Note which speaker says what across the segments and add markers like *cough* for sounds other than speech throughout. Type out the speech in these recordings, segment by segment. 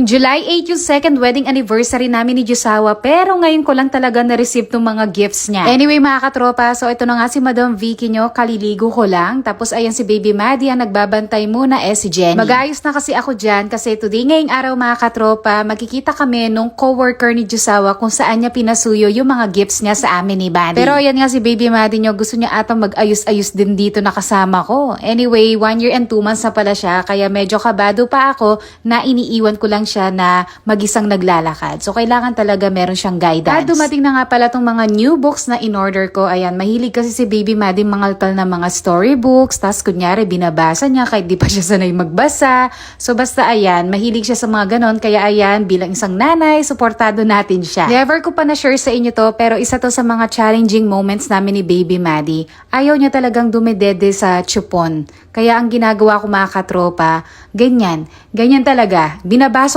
Speaker 1: July 8 yung second wedding anniversary namin ni Jusawa pero ngayon ko lang talaga na-receive ng mga gifts niya. Anyway mga katropa, so ito na nga si Madam Vicky nyo, kaliligo ko lang. Tapos ayan si Baby Maddie ang nagbabantay muna eh si Jenny. Magayos na kasi ako dyan kasi today ngayong araw mga katropa, magkikita kami nung coworker ni Jusawa kung saan niya pinasuyo yung mga gifts niya sa amin ni Maddie. Pero ayan nga si Baby Maddie nyo, gusto niya atang mag-ayos-ayos din dito na kasama ko. Anyway, one year and two months na pala siya kaya medyo kabado pa ako na iniiwan ko lang siya na mag-isang naglalakad. So, kailangan talaga meron siyang guidance. At dumating na nga pala tong mga new books na in-order ko. Ayan, mahilig kasi si Baby Maddie mangaltal ng mga storybooks. Tapos, kunyari, binabasa niya kahit di pa siya sanay magbasa. So, basta ayan, mahilig siya sa mga ganon. Kaya ayan, bilang isang nanay, suportado natin siya. Never ko pa na-share sa inyo to, pero isa to sa mga challenging moments namin ni Baby Maddie. Ayaw niya talagang dumidede sa chupon. Kaya ang ginagawa ko mga katropa, ganyan. Ganyan talaga.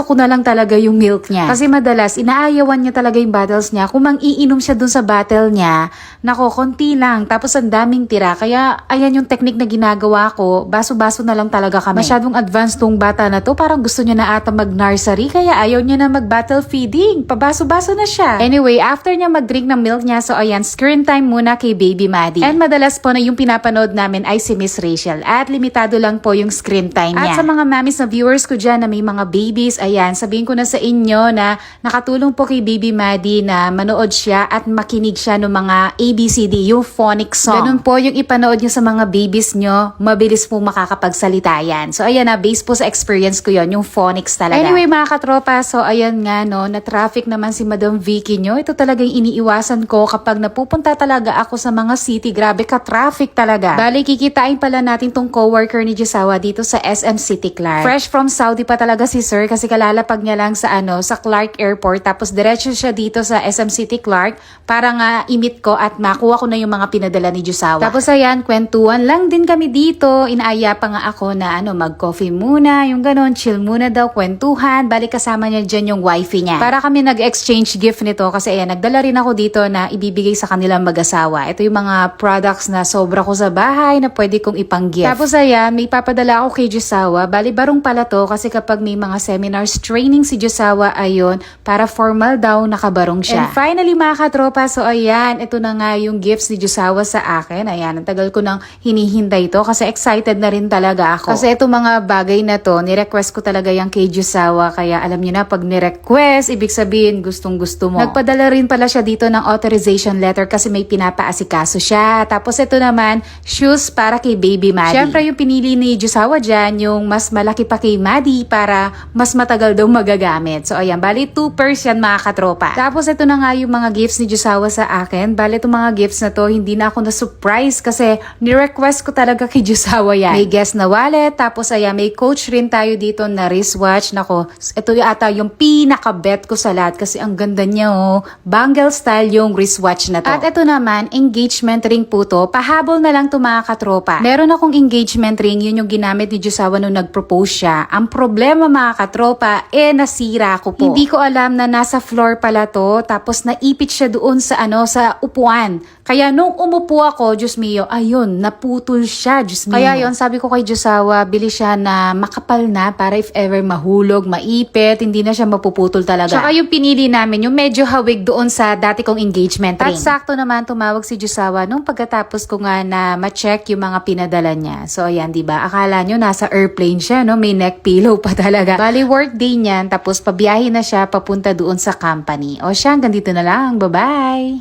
Speaker 1: Binabaso ko na lang talaga yung milk niya. Kasi madalas, inaayawan niya talaga yung bottles niya. Kung mang iinom siya dun sa bottle niya, nako, konti lang. Tapos ang daming tira. Kaya ayan yung technique na ginagawa ko. Baso-baso na lang talaga kami. Masyadong advanced tong bata na to. Parang gusto niya na ata mag-nursery. Kaya ayaw niya na mag-bottle feeding. Pabaso-baso na siya. Anyway, after niya mag-drink ng milk niya, so ayan, screen time muna kay Baby Maddie. And madalas po na yung pinapanood namin ay si Miss Rachel. At limitado lang po yung screen time niya. At sa mga mamis na viewers ko dyan na may mga babies, ayan, sabihin ko na sa inyo na nakatulong po kay Baby Maddie na manood siya at makinig siya ng mga ABCD, yung phonic song. Ganun po yung ipanood niyo sa mga babies nyo, mabilis po makakapagsalita yan. So ayan na, based po sa experience ko yon yung phonics talaga. Anyway mga katropa, so ayan nga no, na traffic naman si Madam Vicky nyo. Ito talaga yung iniiwasan ko kapag napupunta talaga ako sa mga city. Grabe ka traffic talaga. Bali, kikitain pala natin tong coworker ni Jisawa dito sa SM City Clark. Fresh from Saudi pa talaga si Sir kasi kalalapag niya lang sa ano, sa Clark Airport. Tapos diretso siya dito sa SM City Clark para nga imit ko at makuha ko na yung mga pinadala ni Jisawa. Tapos ayan, kwentuhan lang din kami dito. Inaaya pa nga ako na ano, mag-coffee muna, yung ganon, chill muna daw, kwentuhan. Balik kasama niya dyan yung wifi niya. Para kami nag-exchange gift nito kasi ayan, nagdala rin ako dito na ibibigay sa kanilang mag-asawa. Ito yung mga products na sobra ko sa bahay na pwede kong ipang-gift. Tapos ayan, may papadala ako kay Jusawa. Bali, barong pala to kasi kapag may mga seminars, training si Jusawa, ayun, para formal daw, nakabarong siya. And finally, mga katropa, so ayan, ito na nga yung gifts ni Jusawa sa akin. Ayan, ang tagal ko nang hinihintay to kasi excited na rin talaga ako. Kasi ito mga bagay na to, ni-request ko talaga yung kay Jusawa. Kaya alam niyo na, pag ni-request, ibig sabihin, gustong gusto mo. Nagpadala rin pala siya dito ng authorization letter kasi may pinapaasikaso siya. Tapos ito naman, shoes para kay Baby Maddie. Siyempre yung pinili ni Jusawa dyan, yung mas malaki pa kay Maddie para mas matagal daw magagamit. So ayan, bali 2 pairs yan mga katropa. Tapos ito na nga yung mga gifts ni Jusawa sa akin. Bali itong mga gifts na to, hindi na ako na-surprise kasi ni-request ko talaga *laughs* kay Jusawa yan. May guest na wallet, tapos ayan, may coach rin tayo dito na wristwatch. Nako, ito ata yung pinaka-bet ko sa lahat kasi ang ganda niya oh. Bangle style yung wristwatch na to. At ito naman, engagement ring po to. Pahabol na lang to mga katropa. Meron akong engagement ring, yun yung ginamit ni Jusawa nung nag-propose siya. Ang problema mga katropa, eh nasira ko po. Hindi ko alam na nasa floor pala to, tapos naipit siya doon sa ano, sa upuan. Kaya nung umupo ako, Diyos mio, ayun, naputol siya, Diyos mio. Kaya yon sabi ko kay Jusawa, bili siya na makapal na para if ever mahulog, maipit, hindi na siya mapuputol talaga. Tsaka yung pinili namin, yung medyo hawig doon sa dati kong engagement ring. At sakto naman tumawag si Jusawa nung pagkatapos ko nga na ma-check yung mga pinadala niya. So ayan, 'di ba? Akala nyo nasa airplane siya, no? May neck pillow pa talaga. Bali work day niyan, tapos pabiyahe na siya papunta doon sa company. O siya, hanggang dito na lang. Bye-bye!